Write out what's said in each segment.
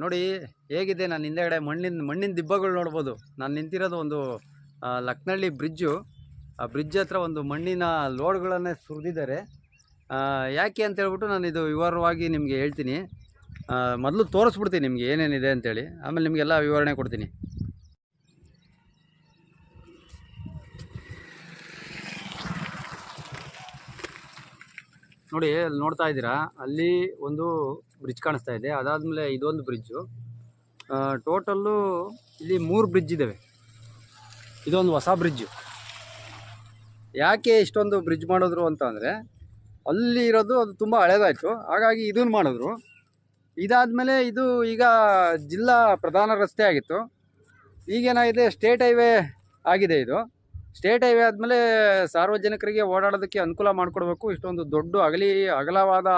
ನೋಡಿ, ಹೇಗಿದೆ? ನಾನು ಹಿಂದೆಗಡೆ ಮಣ್ಣಿನ ಮಣ್ಣಿನ ದಿಬ್ಬಗಳು ನೋಡ್ಬೋದು. ನಾನು ನಿಂತಿರೋದು ಒಂದು ಲಕ್ನಳ್ಳಿ ಬ್ರಿಡ್ಜು. ಆ ಬ್ರಿಡ್ಜ್ ಹತ್ರ ಒಂದು ಮಣ್ಣಿನ ಲೋಡ್ಗಳನ್ನೇ ಸುರಿದಿದ್ದಾರೆ. ಯಾಕೆ ಅಂತ ಹೇಳ್ಬಿಟ್ಟು ನಾನು ಇದು ವಿವರವಾಗಿ ನಿಮಗೆ ಹೇಳ್ತೀನಿ. ಮೊದಲು ತೋರಿಸ್ಬಿಡ್ತೀನಿ ನಿಮಗೆ ಏನೇನಿದೆ ಅಂತೇಳಿ. ಆಮೇಲೆ ನಿಮಗೆಲ್ಲ ವಿವರಣೆ ಕೊಡ್ತೀನಿ. ನೋಡಿ, ಅಲ್ಲಿ ನೋಡ್ತಾ ಇದ್ದೀರಾ? ಅಲ್ಲಿ ಒಂದು ಬ್ರಿಡ್ಜ್ ಕಾಣಿಸ್ತಾ ಇದೆ. ಅದಾದಮೇಲೆ ಇದೊಂದು ಬ್ರಿಡ್ಜು. ಟೋಟಲ್ಲು ಇಲ್ಲಿ ಮೂರು ಬ್ರಿಡ್ಜ್ ಇದ್ದಾವೆ ಇದೊಂದು ಹೊಸ ಬ್ರಿಡ್ಜು. ಯಾಕೆ ಇಷ್ಟೊಂದು ಬ್ರಿಡ್ಜ್ ಮಾಡಿದ್ರು ಅಂತ ಅಂದರೆ, ಅಲ್ಲಿ ಇರೋದು ಅದು ತುಂಬ ಹಳೇದಾಯಿತು. ಹಾಗಾಗಿ ಇದನ್ನು ಮಾಡಿದ್ರು. ಇದಾದಮೇಲೆ ಇದು ಈಗ ಜಿಲ್ಲಾ ಪ್ರಧಾನ ರಸ್ತೆ ಆಗಿತ್ತು. ಈಗೇನಾಗಿದೆ, ಸ್ಟೇಟ್ ಹೈವೇ ಆಗಿದೆ ಇದು. ಸ್ಟೇಟ್ ಹೈವೇ ಆದಮೇಲೆ ಸಾರ್ವಜನಿಕರಿಗೆ ಓಡಾಡೋದಕ್ಕೆ ಅನುಕೂಲ ಮಾಡಿಕೊಡ್ಬೇಕು. ಇಷ್ಟೊಂದು ದೊಡ್ಡ ಅಗಲಿ, ಅಗಲವಾದ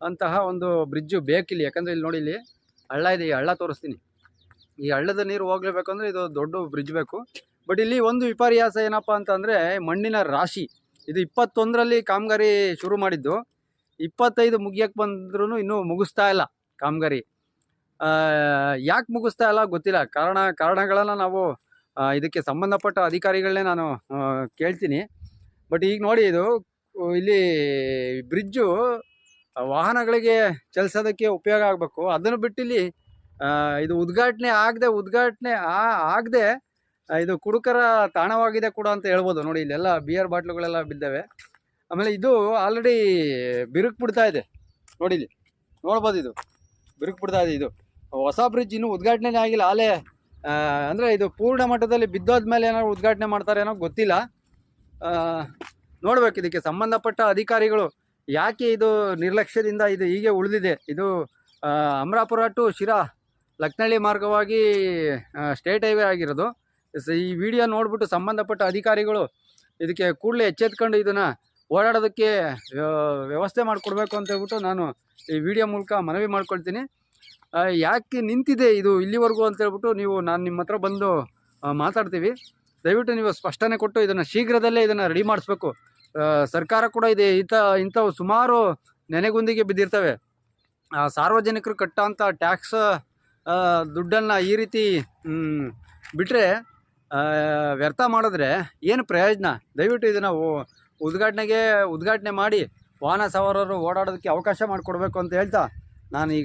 ಅಂತಹ ಒಂದು ಬ್ರಿಡ್ಜು ಬೇಕಿಲ್ಲಿ. ಯಾಕಂದರೆ ಇಲ್ಲಿ ನೋಡಿ ಇಲ್ಲಿ ಹಳ್ಳ ಇದೆ. ಈ ಹಳ್ಳ ತೋರಿಸ್ತೀನಿ. ಈ ಹಳ್ಳದ ನೀರು ಹೋಗ್ಲೇಬೇಕಂದ್ರೆ ಇದು ದೊಡ್ಡ ಬ್ರಿಡ್ಜ್ ಬೇಕು. ಬಟ್ ಇಲ್ಲಿ ಒಂದು ವಿಪರ್ಯಾಸ ಏನಪ್ಪ ಅಂತಂದರೆ ಮಣ್ಣಿನ ರಾಶಿ. ಇದು ಇಪ್ಪತ್ತೊಂದರಲ್ಲಿ ಕಾಮಗಾರಿ ಶುರು ಮಾಡಿದ್ದು. ಇಪ್ಪತ್ತೈದು ಮುಗಿಯಕ್ಕೆ ಬಂದ್ರೂ ಇನ್ನೂ ಮುಗಿಸ್ತಾ ಇಲ್ಲ ಕಾಮಗಾರಿ. ಯಾಕೆ ಮುಗಿಸ್ತಾ ಇಲ್ಲ ಗೊತ್ತಿಲ್ಲ. ಕಾರಣ, ಕಾರಣಗಳನ್ನು ನಾವು ಇದಕ್ಕೆ ಸಂಬಂಧಪಟ್ಟ ಅಧಿಕಾರಿಗಳನ್ನೇ ನಾನು ಕೇಳ್ತೀನಿ. ಬಟ್ ಈಗ ನೋಡಿ ಇದು ಇಲ್ಲಿ ಬ್ರಿಡ್ಜು ವಾಹನಗಳಿಗೆ ಚಲಿಸೋದಕ್ಕೆ ಉಪಯೋಗ ಆಗಬೇಕು. ಅದನ್ನು ಬಿಟ್ಟು ಇಲ್ಲಿ ಇದು ಉದ್ಘಾಟನೆ ಆಗದೆ ಉದ್ಘಾಟನೆ ಆಗದೆ ಇದು ಕುಡುಕರ ತಾಣವಾಗಿದೆ ಕೂಡ ಅಂತ ಹೇಳ್ಬೋದು. ನೋಡಿ ಇಲ್ಲೆಲ್ಲ ಬಿಯರ್ ಬಾಟ್ಲುಗಳೆಲ್ಲ ಬಿದ್ದಾವೆ. ಆಮೇಲೆ ಇದು ಆಲ್ರೆಡಿ ಬಿರುಕು ಬಿಡ್ತಾ ಇದೆ. ನೋಡಿ ಇಲ್ಲಿ ನೋಡ್ಬೋದು ಇದು. ಬಿರುಕು ಬಿಡ್ತಾ ಇದೆ ಇದು. ಹೊಸ ಬ್ರಿಡ್ಜ್ ಇನ್ನೂ ಉದ್ಘಾಟನೆ ಆಗಿಲ್ಲ. ಆ, ಅಂದ್ರೆ ಇದು ಪೂರ್ಣ ಮಟ್ಟದಲ್ಲಿ ಬಿದ್ದೋದ್ಮೇಲೆ ಏನಾದ್ರು ಉದ್ಘಾಟನೆ ಮಾಡ್ತಾರೆ ಏನೋ ಗೊತ್ತಿಲ್ಲ. ನೋಡ್ಬೇಕು ಇದಕ್ಕೆ ಸಂಬಂಧಪಟ್ಟ ಅಧಿಕಾರಿಗಳು ಯಾಕೆ ಇದು ನಿರ್ಲಕ್ಷ್ಯದಿಂದ ಇದು ಹೀಗೆ ಉಳಿದಿದೆ. ಇದು ಅಮರಾಪುರ ಟು ಶಿರಾ ಲಕ್ನಳ್ಳಿ ಮಾರ್ಗವಾಗಿ ಸ್ಟೇಟ್ ಹೈವೇ ಆಗಿರೋದು. ಈ ವಿಡಿಯೋ ನೋಡ್ಬಿಟ್ಟು ಸಂಬಂಧಪಟ್ಟ ಅಧಿಕಾರಿಗಳು ಇದಕ್ಕೆ ಕೂಡಲೇ ಎಚ್ಚೆತ್ಕೊಂಡು ಇದನ್ನು ಓಡಾಡೋದಕ್ಕೆ ವ್ಯವಸ್ಥೆ ಮಾಡಿಕೊಡ್ಬೇಕು ಅಂತ ಹೇಳ್ಬಿಟ್ಟು ನಾನು ಈ ವಿಡಿಯೋ ಮೂಲಕ ಮನವಿ ಮಾಡ್ಕೊಳ್ತೀನಿ. ಯಾಕೆ ನಿಂತಿದೆ ಇದು ಇಲ್ಲಿವರೆಗೂ ಅಂತ ಹೇಳ್ಬಿಟ್ಟು ನೀವು ನಾನು ನಿಮ್ಮ ಹತ್ರ ಬಂದು ಮಾತಾಡ್ತೀವಿ. ದಯವಿಟ್ಟು ನೀವು ಸ್ಪಷ್ಟನೆ ಕೊಟ್ಟು ಇದನ್ನು ಶೀಘ್ರದಲ್ಲೇ ಇದನ್ನು ರೆಡಿ ಮಾಡಿಸ್ಬೇಕು. ಸರ್ಕಾರ ಕೂಡ ಇದೆ, ಇಂಥ, ಇಂಥವು ಸುಮಾರು ನೆನೆಗುಂದಿಗೆ ಬಿದ್ದಿರ್ತವೆ. ಸಾರ್ವಜನಿಕರು ಕಟ್ಟೋಂಥ ಟ್ಯಾಕ್ಸ್ ದುಡ್ಡನ್ನು ಈ ರೀತಿ ಬಿಟ್ಟರೆ ವ್ಯರ್ಥ ಮಾಡಿದ್ರೆ ಏನು ಪ್ರಯೋಜನ? ದಯವಿಟ್ಟು ಇದನ್ನು ಉದ್ಘಾಟನೆಗೆ, ಉದ್ಘಾಟನೆ ಮಾಡಿ ವಾಹನ ಸವಾರರು ಓಡಾಡೋದಕ್ಕೆ ಅವಕಾಶ ಮಾಡಿಕೊಡ್ಬೇಕು ಅಂತ ಹೇಳ್ತಾ ನಾನು ಈಗ